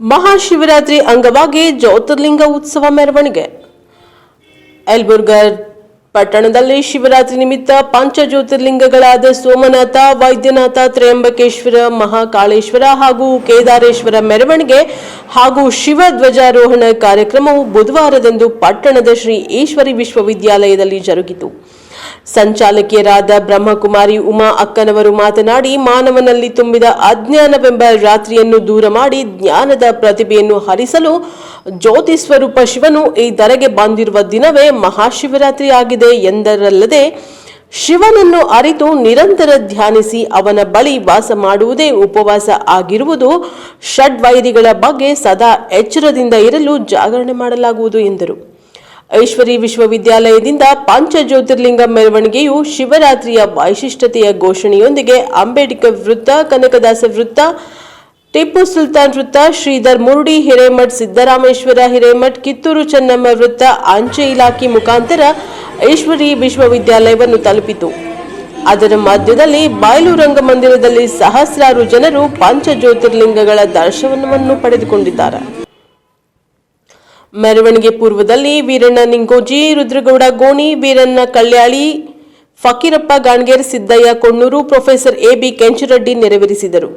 ಮಹಾಶಿವರಾತ್ರಿ ಅಂಗವಾಗಿ ಜ್ಯೋತಿರ್ಲಿಂಗ ಉತ್ಸವ ಮೆರವಣಿಗೆ. ಎಲ್ಬುರ್ಗರ್ ಪಟ್ಟಣದಲ್ಲಿ ಶಿವರಾತ್ರಿ ನಿಮಿತ್ತ ಪಂಚ ಜ್ಯೋತಿರ್ಲಿಂಗಗಳಾದ ಸೋಮನಾಥ, ವೈದ್ಯನಾಥ, ತ್ರಯಂಬಕೇಶ್ವರ, ಮಹಾಕಾಳೇಶ್ವರ ಹಾಗೂ ಕೇದಾರೇಶ್ವರ ಮೆರವಣಿಗೆ ಹಾಗೂ ಶಿವ ಧ್ವಜಾರೋಹಣ ಕಾರ್ಯಕ್ರಮವು ಬುಧವಾರದಂದು ಪಟ್ಟಣದ ಶ್ರೀ ಈಶ್ವರಿ ವಿಶ್ವವಿದ್ಯಾಲಯದಲ್ಲಿ ಜರುಗಿತು. ಸಂಚಾಲಕಿಯರಾದ ಬ್ರಹ್ಮಕುಮಾರಿ ಉಮಾ ಅಕ್ಕನವರು ಮಾತನಾಡಿ, ಮಾನವನಲ್ಲಿ ತುಂಬಿದ ಅಜ್ಞಾನವೆಂಬ ರಾತ್ರಿಯನ್ನು ದೂರ ಮಾಡಿ ಜ್ಞಾನದ ಪ್ರತಿಭೆಯನ್ನು ಹರಿಸಲು ಜ್ಯೋತಿ ಸ್ವರೂಪ ಶಿವನು ಈ ಧರೆಗೆ ಬಂದಿರುವ ದಿನವೇ ಮಹಾಶಿವರಾತ್ರಿ ಆಗಿದೆ ಎಂದರಲ್ಲದೆ, ಶಿವನನ್ನು ಅರಿತು ನಿರಂತರ ಧ್ಯಾನಿಸಿ ಅವನ ಬಳಿ ವಾಸ ಮಾಡುವುದೇ ಉಪವಾಸ ಆಗಿರುವುದು ಷಡ್ವೈರಿಗಳ ಬಗ್ಗೆ ಸದಾ ಎಚ್ಚರದಿಂದ ಇರಲು ಜಾಗರಣೆ ಮಾಡಲಾಗುವುದು ಎಂದರು. ಐಶ್ವರಿ ವಿಶ್ವವಿದ್ಯಾಲಯದಿಂದ ಪಂಚ ಜ್ಯೋತಿರ್ಲಿಂಗ ಮೆರವಣಿಗೆಯು ಶಿವರಾತ್ರಿಯ ವೈಶಿಷ್ಟ್ಯತೆಯ ಘೋಷಣೆಯೊಂದಿಗೆ ಅಂಬೇಡ್ಕರ್ ವೃತ್ತ, ಕನಕದಾಸ ವೃತ್ತ, ಟಿಪ್ಪು ಸುಲ್ತಾನ್ ವೃತ್ತ, ಶ್ರೀಧರ್ ಮುರುಡಿ, ಹಿರೇಮಠ್, ಸಿದ್ದರಾಮೇಶ್ವರ ಹಿರೇಮಠ್, ಕಿತ್ತೂರು ಚೆನ್ನಮ್ಮ ವೃತ್ತ, ಅಂಚೆ ಇಲಾಖೆ ಮುಖಾಂತರ ಐಶ್ವರಿ ವಿಶ್ವವಿದ್ಯಾಲಯವನ್ನು ತಲುಪಿತು. ಅದರ ಮಧ್ಯದಲ್ಲಿ ಬಯಲು ರಂಗಮಂದಿರದಲ್ಲಿ ಸಹಸ್ರಾರು ಜನರು ಪಂಚ ಜ್ಯೋತಿರ್ಲಿಂಗಗಳ ದರ್ಶನವನ್ನು ಪಡೆದುಕೊಂಡಿದ್ದಾರೆ. ಮೆರವಣಿಗೆ ಪೂರ್ವದಲ್ಲಿ Veeranna Ningoji, Rudragouda Goni, Veeranna Kalyali, Fakirappa Ganger, Siddayya Konnur, professor A B Kencharaddi ನೆರವೇರಿಸಿದರು.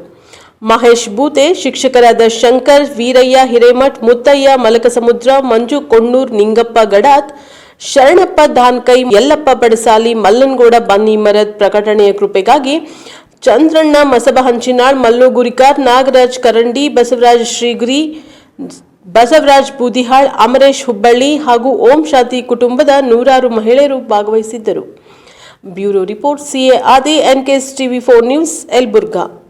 ಮಹೇಶ್ ಬೂತೆ ಶಿಕ್ಷಕರಾದ ಶಂಕರ್, ವೀರಯ್ಯ ಹಿರೇಮಠ್, ಮುತ್ತಯ್ಯ ಮಲಕಸಮುದ್ರ, ಮಂಜು ಕೊಣ್ಣೂರ್, ನಿಂಗಪ್ಪ ಗಡಾತ್, ಶರಣಪ್ಪ ಧಾನ್ಕೈ, ಯಲ್ಲಪ್ಪ ಬಡಸಾಲಿ, ಮಲ್ಲನಗೌಡ ಬನ್ನಿಮರದ್ ಪ್ರಕಟಣೆಯ ಕೃಪೆಗಾಗಿ ಚಂದ್ರಣ್ಣ ಮಸಬ ಹಂಚಿನಾಳ್ ಮಲ್ಲು ಗುರಿಕಾರ್ ನಾಗರಾಜ್ ಕರಂಡಿ, ಬಸವರಾಜ್ ಶ್ರೀಗುರಿ ಬಸವರಾಜ್ ಬೂದಿಹಾಳ್, ಅಮರೇಶ್ ಹುಬ್ಬಳ್ಳಿ ಹಾಗೂ ಓಂ ಶಾಂತಿ ಕುಟುಂಬದ ನೂರಾರು ಮಹಿಳೆಯರು ಭಾಗವಹಿಸಿದ್ದರು. Bureau report, CA, Aadi, NKS TV four news, Yalaburga.